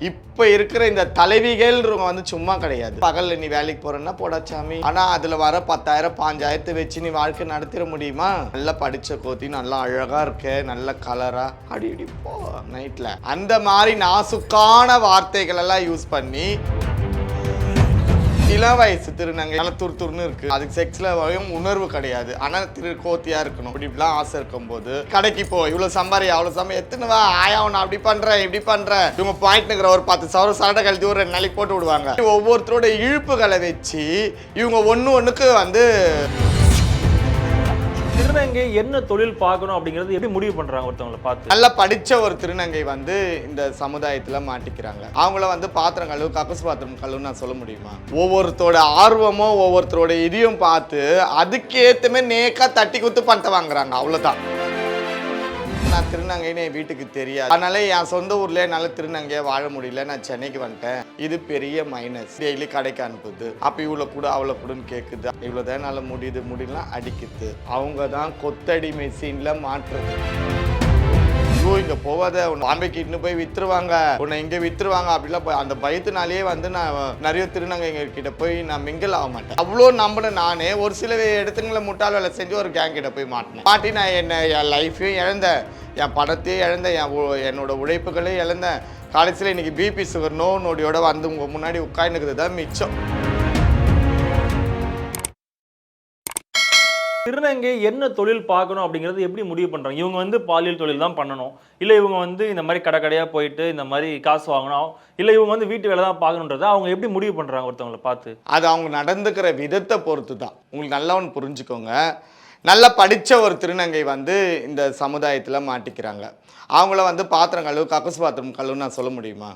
இப்போ இருக்கிற இந்த தலைவிகள்ன்றவங்க வந்து சும்மா கிடையாது. பகல்ல நீ வேலைக்கு போறேன்னா போடாச்சாமி ஆனா அதுல வர பத்தாயிரம் பாஞ்சாயிரத்தை வச்சு நீ வாழ்க்கை நடத்திட முடியுமா? நல்லா படிச்ச கோத்தி நல்லா அழகா இருக்க நல்ல கலரா அடி அடி போ நைட்ல அந்த மாதிரி நாசுக்கான வார்த்தைகள் எல்லாம் யூஸ் பண்ணி சில வயசு திருநங்கை நல்லா துரு துருன்னு இருக்கு. அதுக்கு செக்ஸ்ல வரையும் உணர்வு கிடையாது. ஆனா திரு கோத்தியா இருக்கணும். இப்படி இப்படிலாம் ஆசை இருக்கும் போது கடைக்கு போ இவ்வளவு சம்பாரி அவ்வளவு சம்பா எத்தனை வா? ஆயா நான் அப்படி பண்றேன் இப்படி பண்றேன் இவங்க பாயிண்ட்ங்கிற ஒரு பத்து சவரம் சரட கழுத்தி ஒரு ரெண்டு நாளைக்கு போட்டு விடுவாங்க. ஒவ்வொருத்தரோட இழுப்புகளை வச்சு இவங்க ஒன்று ஒண்ணுக்கு வந்து திருநங்கை என்ன தொழில் பார்க்கணும் அப்படிங்கிறது எப்படி முடிவு பண்றாங்க ஒருத்தவங்களை பார்த்து? நல்லா படிச்ச ஒரு திருநங்கை வந்து இந்த சமுதாயத்துல மாட்டிக்கிறாங்க. அவங்கள வந்து பாத்திரம் கழுவு கப்பஸ் பாத்திரம் கழுவுன்னு நான் சொல்ல முடியுமா? ஒவ்வொருத்தரோட ஆர்வமும் ஒவ்வொருத்தரோட இதையும் பார்த்து அதுக்கேத்தமே நேக்கா தட்டி குத்து பணத்தை வாங்குறாங்க. அவ்வளவுதான். நான் திருநங்கைன்னு என் வீட்டுக்கு தெரியாது. அதனால என் சொந்த ஊர்ல என்னால திருநங்கையா வாழ முடியல. நான் சென்னைக்கு வந்துட்டேன். இது பெரிய மைனஸ் டெய்லி கடைக்கு அனுப்புது. அப்ப இவ்வளவு கூட அவ்வளவு கூடன்னு கேக்குது. இவ்வளவுதான் என்னால முடியுது. முடியலாம் அடிக்குது. அவங்க தான் கொத்தடி மெஷின்ல மாற்றுறது ஐயோ இங்கே போவாத. உன்னை பாம்பேக்கு இட்டுன்னு போய் வித்துருவாங்க. உன்னை இங்கே வித்துருவாங்க அப்படிலாம் போய் அந்த பயத்தினாலேயே வந்து நான் நிறைய திருநங்கைங்க கிட்ட போய் நான் மிங்கல் ஆக மாட்டேன். அவ்வளோ நம்பின நானே ஒரு சில இடத்துங்களை முட்டாள் வேலை செஞ்சு ஒரு கேங் கிட்ட போய் மாட்டினேன். மாட்டி நான் என்ன என் லைஃப்பையும் இழந்தேன் என் படத்தையும் இழந்தேன் என் என்னோட உழைப்புகளையும் இழந்தேன் கடைசியில் இன்னைக்கு பிபி சுகர் நோ நோடியோட வந்து உங்கள் முன்னாடி உட்காந்துக்கிறது தான் மிச்சம். திருநங்கை என்ன தொழில் பார்க்கணும் அப்படிங்கிறது எப்படி முடிவு பண்ணுறாங்க இவங்க வந்து பாலியல் தொழில் தான் பண்ணணும். இல்லை இவங்க வந்து இந்த மாதிரி கடை கடையாக போயிட்டு இந்த மாதிரி காசு வாங்கணும். இல்லை இவங்க வந்து வீட்டு வேலை தான் பார்க்கணுன்றதை அவங்க எப்படி முடிவு பண்ணுறாங்க ஒருத்தவங்களை பார்த்து? அது அவங்க நடந்துக்கிற விதத்தை பொறுத்து தான் உங்களுக்கு நல்லவன் புரிஞ்சுக்கோங்க. நல்லா படித்த ஒரு திருநங்கை வந்து இந்த சமுதாயத்தில் மாட்டிக்கிறாங்க. அவங்கள வந்து பாத்திரம் கழுவு கக்கசு பாத்திரம் கழுவுன்னு நான் சொல்ல முடியுமா?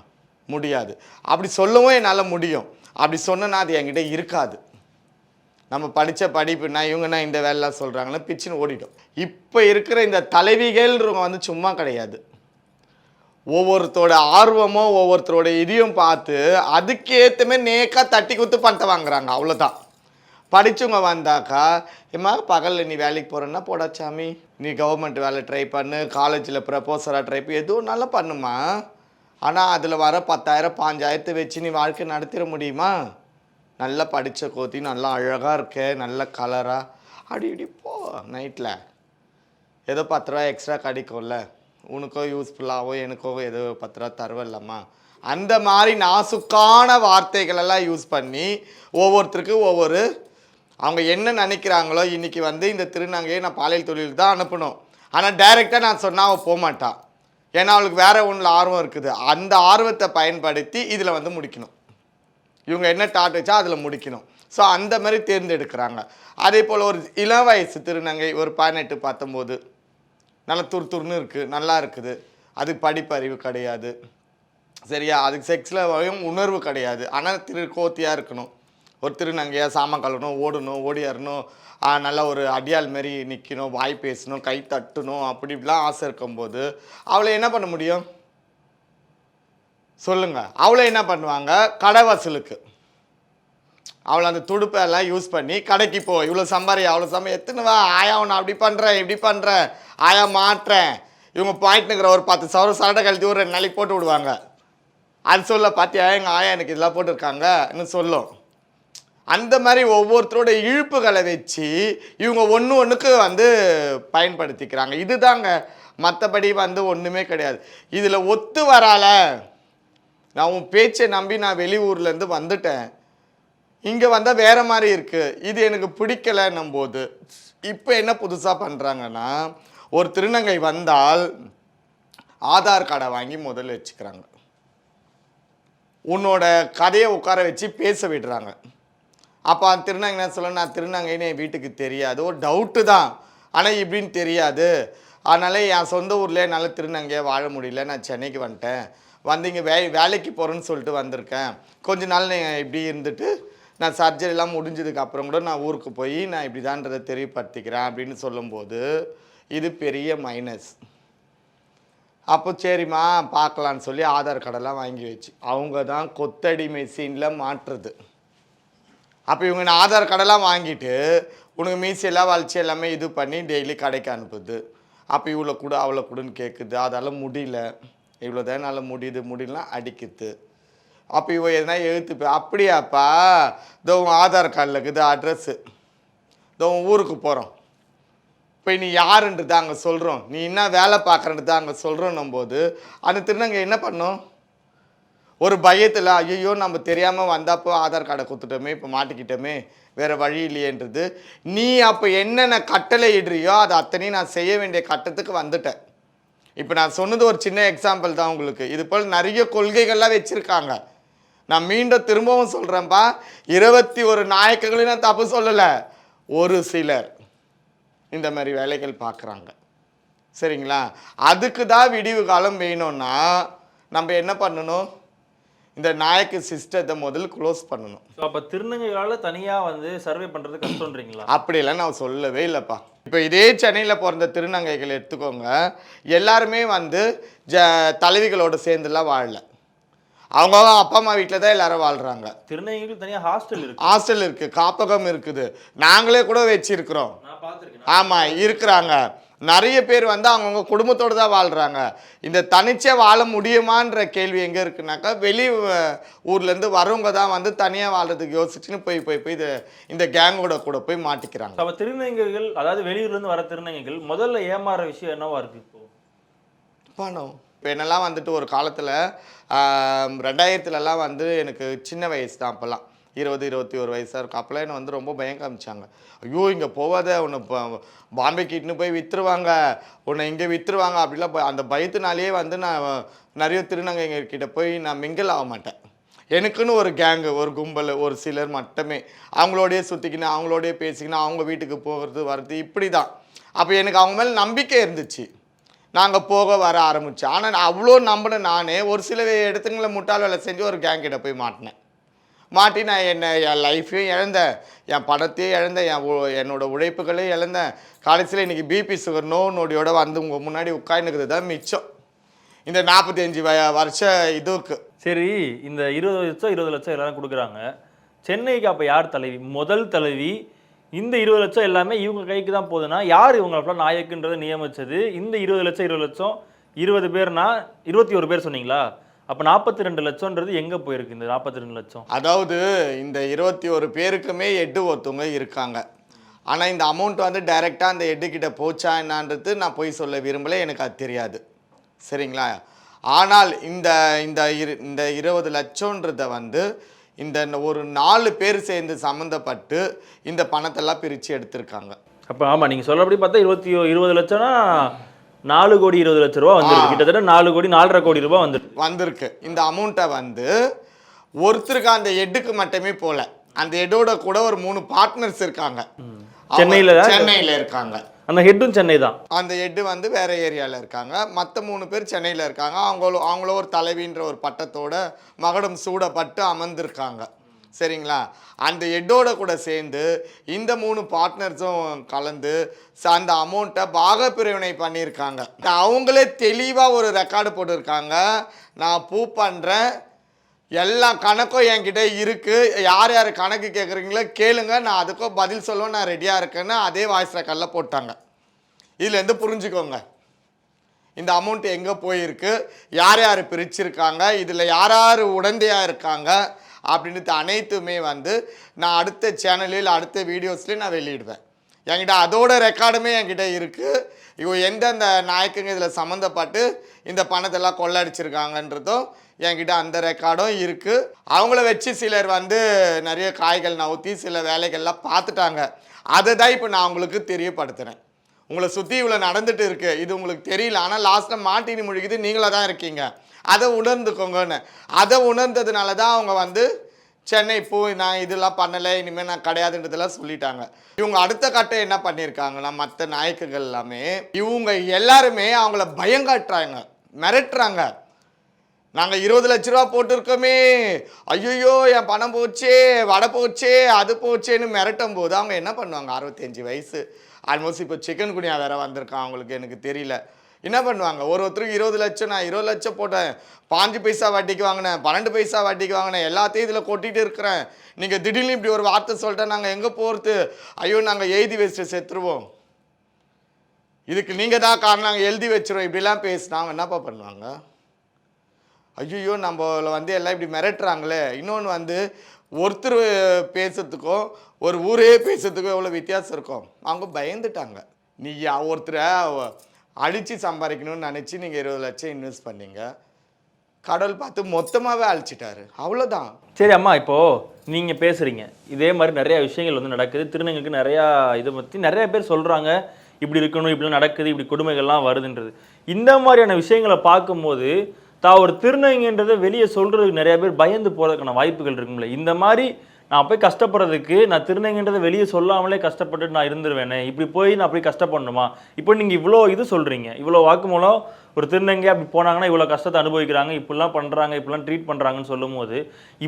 முடியாது. அப்படி சொல்லவும் என்னால் முடியும். அப்படி சொன்னேன்னா அது என்கிட்ட இருக்காது. நம்ம படித்த படிப்புனா இவங்கன்னா இந்த வேலைலாம் சொல்கிறாங்களா பிச்சுன்னு ஓடிட்டோம். இப்போ இருக்கிற இந்த தலைவிகள்ன்றவங்க வந்து சும்மா கிடையாது. ஒவ்வொருத்தரோட ஆர்வமும் ஒவ்வொருத்தரோட இதையும் பார்த்து அதுக்கேற்றமே நேக்காக தட்டி குத்து பணத்தை வாங்குறாங்க. அவ்வளோதான் படித்தவங்க வந்தாக்கா இம்மா பகலில் நீ வேலைக்கு போகிறேன்னா போடாச்சாமி நீ கவர்மெண்ட் வேலை ட்ரை பண்ணு. காலேஜில் ப்ரப்போசராக ட்ரை பண்ணு. எதுவும் நல்லா பண்ணுமா ஆனால் அதில் வர பத்தாயிரம் பாஞ்சாயிரத்தை வச்சு நீ வாழ்க்கை நடத்திட முடியுமா? நல்லா படித்த கோத்தி நல்லா அழகாக இருக்க நல்ல கலராக அடி இப்படி போ நைட்டில் ஏதோ பத்து ரூபா எக்ஸ்ட்ரா கிடைக்கும்ல. உனக்கோ யூஸ்ஃபுல்லாகவோ எனக்கோ ஏதோ பத்து ரூபா தருவல்லம்மா. அந்த மாதிரி நாசுக்கான வார்த்தைகளெல்லாம் யூஸ் பண்ணி ஒவ்வொருத்தருக்கும் ஒவ்வொரு அவங்க என்ன நினைக்கிறாங்களோ இன்றைக்கி வந்து இந்த திருநங்கையை நான் பாலியல் தொழிலுக்கு தான் அனுப்பணும். ஆனால் டைரெக்டாக நான் சொன்னால் அவள் போகமாட்டான் ஏன்னா அவளுக்கு வேறு ஒன்றில் ஆர்வம் இருக்குது. அந்த ஆர்வத்தை பயன்படுத்தி இதில் வந்து முடிக்கணும். இவங்க என்ன டாட் வச்சா அதில் முடிக்கணும். ஸோ அந்த மாதிரி தேர்ந்தெடுக்கிறாங்க. அதே போல் ஒரு இளம் வயசு திருநங்கை ஒரு பதினெட்டு பத்தொம்போது. நல்லா துரு துருன்னு இருக்குது நல்லா இருக்குது. அதுக்கு படிப்பறிவு கிடையாது. சரியா? அதுக்கு செக்ஸில் உணர்வு கிடையாது. ஆனால் திரு கோத்தியாக இருக்கணும். ஒரு திருநங்கையாக சாமான் கழுவணும் ஓடணும் ஓடியாரணும். நல்ல ஒரு அடியாள் மாரி நிற்கணும் வாய் பேசணும் கை தட்டணும் அப்படி இப்படிலாம் ஆசை இருக்கும்போது அவளை என்ன பண்ண முடியும்? சொல்லுங்க. அவளை என்ன பண்ணுவாங்க? கடை வசூலுக்கு. அவளை அந்த துடுப்பை எல்லாம் யூஸ் பண்ணி கடைக்கு போ இவ்வளோ சம்பாரி அவ்வளோ சம்பாரி எத்தனைவா ஆயா உன்னை அப்படி பண்ணுறேன் இப்படி பண்ணுறேன் ஆயா மாட்டுறேன் இவங்க பாயிண்ட்னுங்கிற ஒரு பத்து சவரம் சரட்டை கழுதி ஒரு ரெண்டு நாளைக்கு போட்டு விடுவாங்க. அது சொல்ல பார்த்தியா எங்கள் ஆயா எனக்கு இதெல்லாம் போட்டிருக்காங்க இன்னும் சொல்லும். அந்த மாதிரி ஒவ்வொருத்தரோட இழுப்புகளை வச்சு இவங்க ஒன்று ஒன்றுக்கு வந்து பயன்படுத்திக்கிறாங்க. இதுதாங்க. மற்றபடி வந்து ஒன்றுமே கிடையாது. இதில் ஒத்து வரால நான் உன் பேச்சை நம்பி நான் வெளியூர்லேருந்து வந்துட்டேன். இங்கே வந்தால் வேறு மாதிரி இருக்குது இது எனக்கு பிடிக்கலைன்னும் போது இப்போ என்ன புதுசாக பண்ணுறாங்கன்னா ஒரு திருநங்கை வந்தால் ஆதார் கார்டை வாங்கி முதல்ல வச்சுக்கிறாங்க. உன்னோட கதையை உட்கார வச்சு பேச விடுறாங்க. அப்போ அந்த திருநங்கை என்ன சொல்ல நான் திருநங்கைன்னு என் வீட்டுக்கு தெரியாது. ஒரு டவுட்டு தான். ஆனால் இப்படின்னு தெரியாது. அதனால் என் சொந்த ஊர்லேயே என்னால் திருநங்கையாக வாழ முடியல. நான் சென்னைக்கு வந்துட்டேன். வந்து இங்கே வே வேலைக்கு போகிறேன்னு சொல்லிட்டு வந்திருக்கேன். கொஞ்ச நாள் நான் இப்படி இருந்துட்டு நான் சர்ஜரிலாம் முடிஞ்சதுக்கு அப்புறம் கூட நான் ஊருக்கு போய் நான் இப்படி தான்றதை தெரியப்படுத்திக்கிறேன் அப்படின்னு சொல்லும்போது இது பெரிய மைனஸ் அப்போ சரிம்மா பார்க்கலான்னு சொல்லி ஆதார் கார்டெல்லாம் வாங்கி வச்சு அவங்க தான் கொத்தடி மெஷினில் மாற்றுறது. அப்போ இவங்க நான் ஆதார் கார்டெல்லாம் வாங்கிட்டு உனக்கு மீசியெல்லாம் வளைச்சி எல்லாமே இது பண்ணி டெய்லி கடைக்கு அனுப்புது. அப்போ இவ்வளோ கூட அவ்வளோ கூடன்னு கேட்குது அதெல்லாம் முடியல. இவ்வளோதான் என்னால் முடியுது முடியலாம் அடிக்குது அப்போ இவ எதனா எழுத்து அப்படியாப்பா? இதோ உன் ஆதார் கார்டில் இருக்குது அட்ரஸ்ஸு இதோ உன் ஊருக்கு போகிறோம் இப்போ நீ யாருன்றது அங்கே சொல்கிறோம் நீ என்ன வேலை பார்க்குறன்றது அங்கே சொல்கிறோன்னும் போது அந்த திருநங்கை என்ன பண்ணும்? ஒரு பயத்தில் ஐயோ நம்ம தெரியாமல் வந்தப்போ ஆதார் கார்டை கொடுத்துட்டோமே இப்போ மாட்டிக்கிட்டோமே வேறு வழி இல்லையன்றது. நீ அப்போ என்னென்ன கட்டளை இடுறியோ அதை அத்தனையும் நான் செய்ய வேண்டிய கட்டத்துக்கு வந்துட்டேன். இப்போ நான் சொன்னது ஒரு சின்ன எக்ஸாம்பிள் தான் உங்களுக்கு. இது போல் நிறைய கொள்கைகள்லாம் வச்சுருக்காங்க. நான் மீண்டும் திரும்பவும் சொல்கிறேன்ப்பா இருபத்தி ஒரு நாயக்கங்களையும் நான் தப்பு சொல்லலை. ஒரு சிலர் இந்த மாதிரி வேலைகள் பார்க்குறாங்க சரிங்களா? அதுக்கு தான் விடிவு காலம் வேணும்னா நம்ம என்ன பண்ணணும்? இந்த நாயக்கு சிஸ்டத்தை முதல்ல க்ளோஸ் பண்ணணும். அப்போ திருநங்கைகளால தனியா வந்து சர்வே பண்றது கஷ்டம்ன்றீங்களா? அப்படியெல்லாம் நான் சொல்லவே இல்லைப்பா. இப்போ இதே சென்னையில் பிறந்த திருநங்கைகள் எடுத்துக்கோங்க எல்லாருமே வந்து ஜ தலைவிகளோட சேர்ந்துலாம் வாழல. அவங்க அப்பா அம்மா வீட்டில் தான் எல்லாரும் வாழ்கிறாங்க திருநங்கைகள் தனியா ஹாஸ்டல் இருக்கு. ஹாஸ்டல் இருக்குது காப்பகம் இருக்குது. நாங்களே கூட வச்சிருக்கிறோம். ஆமாம் இருக்கிறாங்க. நிறைய பேர் வந்து அவங்கவுங்க குடும்பத்தோடு தான் வாழ்கிறாங்க இந்த தனிச்சே வாழ முடியுமான்ற கேள்வி எங்கே இருக்குனாக்கா வெளி ஊர்லேருந்து வரவங்க தான் வந்து தனியாக வாழ்றதுக்கு யோசிச்சுன்னு போய் போய் போய் இது இந்த கேங்கோட கூட போய் மாட்டிக்கிறாங்க. அப்ப திருநங்கைகள் அதாவது வெளியூர்ல இருந்து வர திருநங்கைகள் முதல்ல ஏமாற விஷயம் என்னவா இருக்கு இப்போ? பணம். இப்போ என்னெல்லாம் வந்துட்டு ஒரு காலத்தில் ரெண்டாயிரத்துலலாம் வந்து எனக்கு சின்ன வயசு தான் அப்போல்லாம் இருபது இருபத்தி ஒரு வயசாக இருக்கும் அப்போலாம் என்னை வந்து ரொம்ப பயம் காமிச்சாங்க. ஐயோ இங்கே போகாத உன்னை இப்போ பாம்பேக்கு இட்டுன்னு போய் விற்றுருவாங்க உன்னை இங்கே விற்றுருவாங்க அப்படிலாம் ப- அந்த பயத்தினாலேயே வந்து நான் நிறைய திருநங்கைங்க கிட்ட போய் நான் மிங்கிள் ஆக மாட்டேன். எனக்குன்னு ஒரு கேங்கு ஒரு கும்பல் ஒரு சிலர் மட்டுமே. அவங்களோடையே சுற்றிக்கின்னு அவங்களோடையே பேசிக்கின்னு அவங்க வீட்டுக்கு போகிறது வர்றது இப்படி தான் அப்போ எனக்கு அவங்க மேலே நம்பிக்கை இருந்துச்சு. நாங்கள் போக வர ஆரம்பித்தோம் ஆனால் நான் அவ்வளோ நம்பின நானே ஒரு சில இடத்துங்களை முட்டாள் வேலை செஞ்சு ஒரு கேங்கிட்ட போய் மாட்டினேன். மாட்டி நான் என்னை என் லைஃப்பையும் இழந்தேன் என் படத்தையும் இழந்தேன் என் உ- என்னோட உழைப்புகளையும் இழந்தேன் கடைசியில் இன்றைக்கி பிபி சுகர் நோ நோடியோட வந்து உங்கள் முன்னாடி உட்காந்துக்கிறது தான் மிச்சம். இந்த நாற்பத்தஞ்சு வ வருஷ இதுக்கு. சரி இந்த இருபது லட்சம் இருபது லட்சம் எல்லாரும் கொடுக்குறாங்க. சென்னைக்கு அப்போ யார் தலைவி? முதல் தலைவி. இந்த இருபது லட்சம் எல்லாமே இவங்க கைக்கு தான் போகுதுன்னா யார் இவங்களை நாயக்குன்றதை நியமிச்சது? இந்த இருபது லட்சம் இருபது லட்சம் இருபது பேர்னா இருபத்தி ஒரு பேர் சொன்னீங்களா? அப்ப நாற்பத்தி ரெண்டு லட்சம்ன்றது எங்க போயிருக்கு இந்த நாற்பத்தி ரெண்டு லட்சம்? அதாவது இந்த இருபத்தி ஒரு பேருக்குமே எட்டு ஒருத்தவங்க இருக்காங்க. ஆனால் இந்த அமௌண்ட் வந்து டைரெக்டாக அந்த எட்டு கிட்ட போச்சா என்னான்றது நான் போய் சொல்ல விரும்பலை எனக்கு அது தெரியாது. சரிங்களா? ஆனால் இந்த இந்த இரு இந்த இருபது லட்சன்றத வந்து இந்த ஒரு நாலு பேர் சேர்ந்து சம்மந்தப்பட்டு இந்த பணத்தெல்லாம் பிரித்து எடுத்திருக்காங்க. அப்ப ஆமா நீங்க சொல்றபடி பார்த்தா இருபத்தி இருபது லட்சம்னா நாலு கோடி இருபது லட்ச ரூபா வந்துருக்கு கிட்டத்தட்ட நாலு கோடி நாலரை கோடி ரூபாய் வந்துருக்கு வந்திருக்கு. இந்த அமௌண்ட்டை வந்து ஒருத்தருக்கு அந்த எட்டுக்கு மட்டுமே போல. அந்த எட்டோட கூட ஒரு மூணு பார்ட்னர்ஸ் இருக்காங்க. சென்னையில? சென்னையில் இருக்காங்க. அந்த ஹெட்டும் சென்னை தான். அந்த எட்டு வந்து வேற ஏரியாவில் இருக்காங்க. மற்ற மூணு பேர் சென்னையில் இருக்காங்க. அவங்களும் அவங்களும் ஒரு தலைவின்ற ஒரு பட்டத்தோட மகடம் சூடப்பட்டு அமர்ந்திருக்காங்க. சரிங்களா? அந்த எட்டோட கூட சேர்ந்து இந்த மூணு பார்ட்னர்ஸும் கலந்து ச- அந்த அமௌண்ட்டை பாகப்பிரிவினை பண்ணியிருக்காங்க. அவங்களே தெளிவாக ஒரு ரெக்கார்டு போட்டிருக்காங்க. நான் பூ பண்ணுறேன் எல்லா கணக்கும் என்கிட்ட இருக்குது யார் யார் கணக்கு கேட்குறீங்களோ கேளுங்க. நான் அதுக்கும் பதில் சொல்லுவேன் நான் ரெடியாக இருக்கேன்னு அதே வாய்ஸ் ரெக்கார்டில் போட்டாங்க. இதுலேருந்து புரிஞ்சுக்கோங்க. இந்த அமௌண்ட் எங்கே போயிருக்கு? யார் யார் பிரிச்சிருக்காங்க? இதில் யார் யார் உடந்தையாக இருக்காங்க? அப்படின்றது அனைத்துமே வந்து நான் அடுத்த சேனலில் அடுத்த வீடியோஸ்லேயும் நான் வெளியிடுவேன். என்கிட்ட அதோட ரெக்கார்டுமே என்கிட்ட இருக்குது இவங்க எந்தெந்த நாயக்குங்க இதில் சம்மந்தப்பட்டு இந்த பணத்தெல்லாம் கொள்ளடிச்சிருக்காங்கன்றதும் என்கிட்ட அந்த ரெக்கார்டும் இருக்குது அவங்கள வச்சு சிலர் வந்து நிறைய காய்கள் நவுத்தி சில வேலைகள்லாம் பார்த்துட்டாங்க. அதை தான் இப்போ நான் உங்களுக்கு தெரியப்படுத்துகிறேன் உங்களை சுற்றி இவ்வளோ நடந்துட்டு இருக்குது இது உங்களுக்கு தெரியல. ஆனால் லாஸ்ட்டில் மாட்டினி முழுகிது நீங்களாக தான் இருக்கீங்க. அதை உணர்ந்துக்கோங்கன்னு. அதை உணர்ந்ததுனால தான் அவங்க வந்து சென்னை போய் நான் இதெல்லாம் பண்ணலை இனிமேல் நான் கிடையாதுன்றதெல்லாம் சொல்லிட்டாங்க. இவங்க அடுத்த கட்டம் என்ன பண்ணியிருக்காங்கன்னா மற்ற நாயக்குகள் எல்லாமே இவங்க எல்லாருமே அவங்கள பயங்காட்டுறாங்க மிரட்டுறாங்க. நாங்கள் இருபது லட்ச ரூபா போட்டிருக்கோமே. ஐயோ என் பணம் போச்சே வடை போச்சே அது போச்சேன்னு மிரட்டும் போது அவங்க என்ன பண்ணுவாங்க? அறுபத்தஞ்சு வயசு. ஆல்மோஸ்ட் இப்போ சிக்கன் குனியா வேற வந்திருக்கான் அவங்களுக்கு எனக்கு தெரியல. என்ன பண்ணுவாங்க? ஒரு ஒருத்தருக்கு இருபது லட்சம் நான் இருபது லட்சம் போட்டேன். பாஞ்சு பைசா வட்டிக்கு வாங்கினேன் பன்னெண்டு பைசா வட்டிக்கு வாங்கினேன் எல்லாத்தையும் இதில் கொட்டிகிட்டு இருக்கிறேன். நீங்கள் திடீர்னு இப்படி ஒரு வார்த்தை சொல்லிட்டா நாங்கள் எங்கே போகிறது ஐயோ நாங்கள் எழுதி வச்சுட்டு செத்துருவோம். இதுக்கு நீங்கள் தான் காரணம். நாங்கள் எழுதி வச்சிருவோம். இப்படிலாம் பேசினா அவங்க என்னப்பா பண்ணுவாங்க? ஐயோ நம்மள வந்து எல்லாம் இப்படி மிரட்டுறாங்களே. இன்னொன்று வந்து ஒருத்தர் பேசுறதுக்கும் ஒரு ஊரே பேசுறதுக்கும் எவ்வளோ வித்தியாசம் இருக்கும். அவங்க பயந்துட்டாங்க. நீ ஒருத்தரை அடித்து சம்பாதிக்கணும்னு நினச்சி நீங்கள் இருபது லட்சம் இன்வெஸ்ட் பண்ணீங்க. கடவுள் பார்த்து மொத்தமாகவே அழிச்சிட்டாரு. அவ்வளோதான் சரி அம்மா இப்போ நீங்கள் பேசுகிறீங்க இதே மாதிரி நிறைய விஷயங்கள் வந்து நடக்குது. திருநங்கைக்கு நிறையா இதை பற்றி நிறைய பேர் சொல்கிறாங்க இப்படி இருக்கணும் இப்படி நடக்குது இப்படி கொடுமைகள்லாம் வருதுன்றது. இந்த மாதிரியான விஷயங்களை பார்க்கும்போது தான் ஒரு திருநங்கைன்றதை வெளியே சொல்கிறதுக்கு நிறைய பேர் பயந்து போகிறதுக்கான வாய்ப்புகள் இருக்கும்ல. இந்த மாதிரி நான் போய் கஷ்டப்படுறதுக்கு நான் திருநங்கைன்றதை வெளியே சொல்லாமலே கஷ்டப்பட்டு நான் இருந்துருவேனே. இப்படி போய் நான் அப்படி கஷ்டப்படணுமா? இப்போ நீங்கள் இவ்வளோ இது சொல்கிறீங்க இவ்வளோ வாக்குமூலம் ஒரு திருநங்கை அப்படி போனாங்கன்னா இவ்வளோ கஷ்டத்தை அனுபவிக்கிறாங்க. இப்படிலாம் பண்ணுறாங்க இப்படிலாம் ட்ரீட் பண்ணுறாங்கன்னு சொல்லும்போது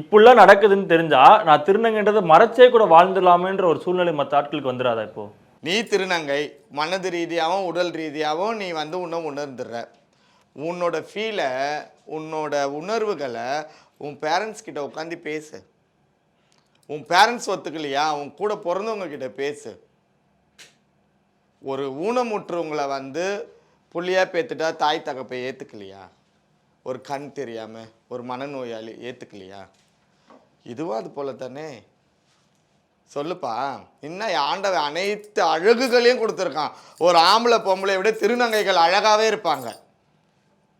இப்படிலாம் நடக்குதுன்னு தெரிஞ்சால் நான் திருநங்கைன்றதை மறைச்சே கூட வாழ்ந்துடலாமேன்ற ஒரு சூழ்நிலை மற்ற ஆட்களுக்கு வந்துடாதா இப்போது நீ திருநங்கை மனது ரீதியாகவும் உடல் ரீதியாகவும் நீ வந்து உன்னை உணர்ந்துடுற. உன்னோட ஃபீலை உன்னோட உணர்வுகளை உன் பேரண்ட்ஸ் கிட்ட உட்காந்து பேசு. உன் பேரண்ட்ஸ் ஒத்துக்கலையா? உன் கூட பிறந்தவங்க கிட்ட பேசு. ஒரு ஊனமுற்றவங்களை வந்து புள்ளியாக பேத்துட்டா தாய் தகப்பை ஏற்றுக்கலையா ஒரு கண் தெரியாமல் ஒரு மனநோயாளி ஏற்றுக்கலையா இதுவும் அது போல தானே? சொல்லுப்பா. இன்னும் ஆண்டவன் அனைத்து அழகுகளையும் கொடுத்துருக்கான். ஒரு ஆம்பளை பொம்பளை விட திருநங்கைகள் அழகாகவே இருப்பாங்க.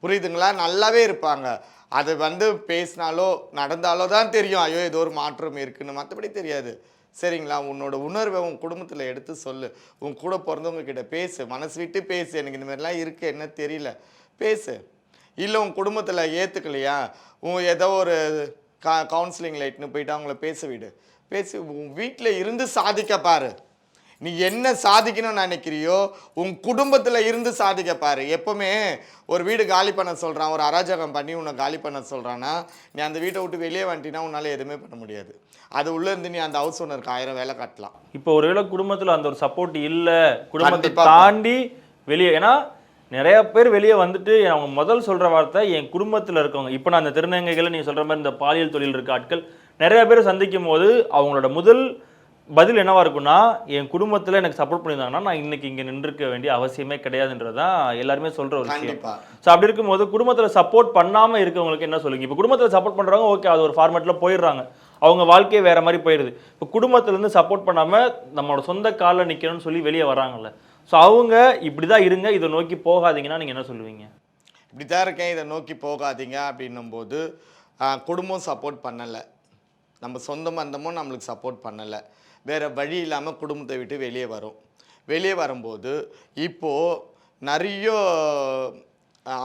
புரியுதுங்களா? நல்லாவே இருப்பாங்க. அது வந்து பேசினாலோ நடந்தாலோ தான் தெரியும். ஐயோ ஏதோ ஒரு மாற்றம் இருக்குன்னு. மற்றபடி தெரியாது. சரிங்களா? உன்னோட உணர்வை உன் குடும்பத்தில் எடுத்து சொல்லு. உன் கூட பிறந்தவங்க கிட்ட பேசு. மனசு விட்டு பேசு. எனக்கு இந்த மாதிரிலாம் இருக்குது என்ன தெரியல. பேசு. இல்லை உன் குடும்பத்தில் ஏற்றுக்கலையா உன் ஏதோ ஒரு கா கவுன்சிலிங் லைட்னு போயிட்டு அவங்கள பேச விடு. பேசி. உன் வீட்டில் இருந்து சாதிக்க பாரு. நீ என்ன சாதிக்கணும்னு நினைக்கிறியோ உன் குடும்பத்தில் இருந்து சாதிக்க பாரு. எப்பவுமே ஒரு வீடு காலி பண்ண சொல்கிறான் ஒரு அராஜகம் பண்ணி உன்னை காலி பண்ண சொல்கிறான்னா நீ அந்த வீட்டை விட்டு வெளியே வந்துட்டினா உன்னால் எதுவுமே பண்ண முடியாது. அது உள்ளே இருந்து நீ அந்த ஹவுஸ் ஓனருக்கு ஆயிரம் வேலை காட்டலாம். இப்போ ஒருவேளை குடும்பத்துல அந்த ஒரு சப்போர்ட் இல்ல குடும்பத்தை. தாண்டி வெளியே ஏன்னா நிறைய பேர் வெளியே வந்துட்டு அவங்க முதல் சொல்ற வார்த்தை என் குடும்பத்துல இருக்கவங்க. இப்போ நான் அந்த திருநங்கைகளை நீங்க சொல்ற மாதிரி இந்த பாலியல் தொழில் இருக்க ஆட்கள் நிறைய பேர் சந்திக்கும் போது அவங்களோட முதல் பதில் என்னவா இருக்கும்னா என் குடும்பத்துல எனக்கு சப்போர்ட் பண்ணியிருந்தாங்கன்னா நான் இன்னைக்கு இங்க நின்றுக்க வேண்டிய அவசியமே கிடையாதுன்றது தான் எல்லாருமே சொல்ற ஒரு விஷயம். ஸோ அப்படி இருக்கும்போது குடும்பத்துல சப்போர்ட் பண்ணாம இருக்கவங்களுக்கு என்ன சொல்லுங்க இப்போ குடும்பத்துல சப்போர்ட் பண்றவங்க ஓகே அது ஒரு ஃபார்மேட்ல போயிடுறாங்க. அவங்க வாழ்க்கையே வேற மாதிரி போயிடுது. இப்போ குடும்பத்துல இருந்து சப்போர்ட் பண்ணாம நம்மளோட சொந்த காலில் நிக்கணும்னு சொல்லி வெளியே வராங்கல்ல ஸோ அவங்க இப்படிதான் இருங்க இதை நோக்கி போகாதீங்கன்னா நீங்க என்ன சொல்லுவீங்க? இப்படி தான் இருக்கேன் இதை நோக்கி போகாதீங்க அப்படின்னும் போது ஆஹ், குடும்பம் சப்போர்ட் பண்ணலை. நம்ம சொந்த பந்தமும் நம்மளுக்கு சப்போர்ட் பண்ணலை. வேறு வழி இல்லாமல் குடும்பத்தை விட்டு வெளியே வரும். வெளியே வரும்போது இப்போது நிறைய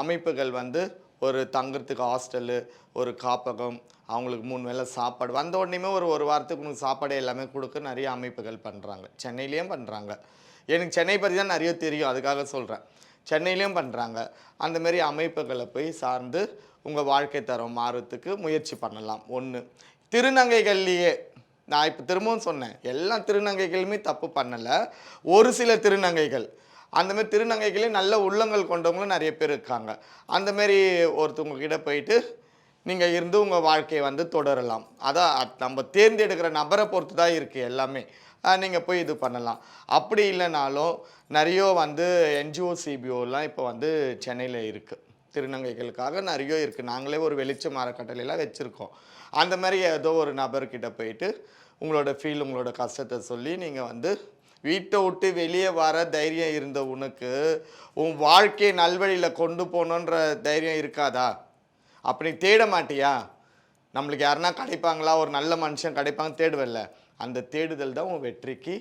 அமைப்புகள் வந்து ஒரு தங்குறதுக்கு ஹாஸ்டலு ஒரு காப்பகம் அவங்களுக்கு மூணு வேளை சாப்பாடு. வந்த உடனேயுமே ஒரு ஒரு வாரத்துக்கு உங்களுக்கு சாப்பாடு எல்லாமே கொடுக்க நிறைய அமைப்புகள் பண்ணுறாங்க சென்னையிலையும் பண்ணுறாங்க எனக்கு சென்னை பற்றி தான் நிறைய தெரியும் அதுக்காக சொல்கிறேன் சென்னையிலையும் பண்ணுறாங்க அந்தமாரி அமைப்புகளை போய் சார்ந்து உங்கள் வாழ்க்கை தரம் மாறுறதுக்கு முயற்சி பண்ணலாம். ஒன்று திருநங்கைகள்லேயே நான் இப்போ திரும்பவும் சொன்னேன் எல்லா திருநங்கைகளுமே தப்பு பண்ணலை. ஒரு சில திருநங்கைகள் அந்தமாரி திருநங்கைகளையும் திருநங்கைகளே நல்ல உள்ளங்கள் கொண்டவங்களும் நிறைய பேர் இருக்காங்க. அந்த மாதிரி ஒருத்தவங்க கிட்ட போயிட்டு நீங்கள் இருந்து உங்கள் வாழ்க்கையை வந்து தொடரலாம். அதான் நம்ம தேர்ந்தெடுக்கிற நபரை பொறுத்து தான் இருக்குது எல்லாமே நீங்கள் போய் இது பண்ணலாம். அப்படி இல்லைனாலும் நிறைய வந்து என்ஜிஓ சிபிஓலாம் இப்போ வந்து சென்னையில் இருக்குது திருநங்கைகளுக்காக நிறைய இருக்குது நாங்களே ஒரு வெளிச்சம் அறக்கட்டளையெல்லாம் வச்சுருக்கோம். அந்த மாதிரி ஏதோ ஒரு நபர்கிட்ட போயிட்டு உங்களோட ஃபீல் உங்களோட கஷ்டத்தை சொல்லி நீங்கள் வந்து வீட்டை விட்டு வெளியே வர தைரியம் இருந்த உனக்கு உன் வாழ்க்கையை நல்வழியில் கொண்டு போகணுன்ற தைரியம் இருக்காதா? அப்படி தேட மாட்டியா? நம்மளுக்கு யாருன்னா கிடைப்பாங்களா? ஒரு நல்ல மனுஷன் கிடைப்பாங்க தேடுவல்ல. அந்த தேடுதல் தான் உன் வெற்றிக்கு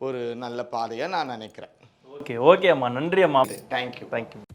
ஒரு நல்ல பாதையாக நான் நினைக்கிறேன். ஓகே ஓகே அம்மா. நன்றி அம்மா. Thank you thank you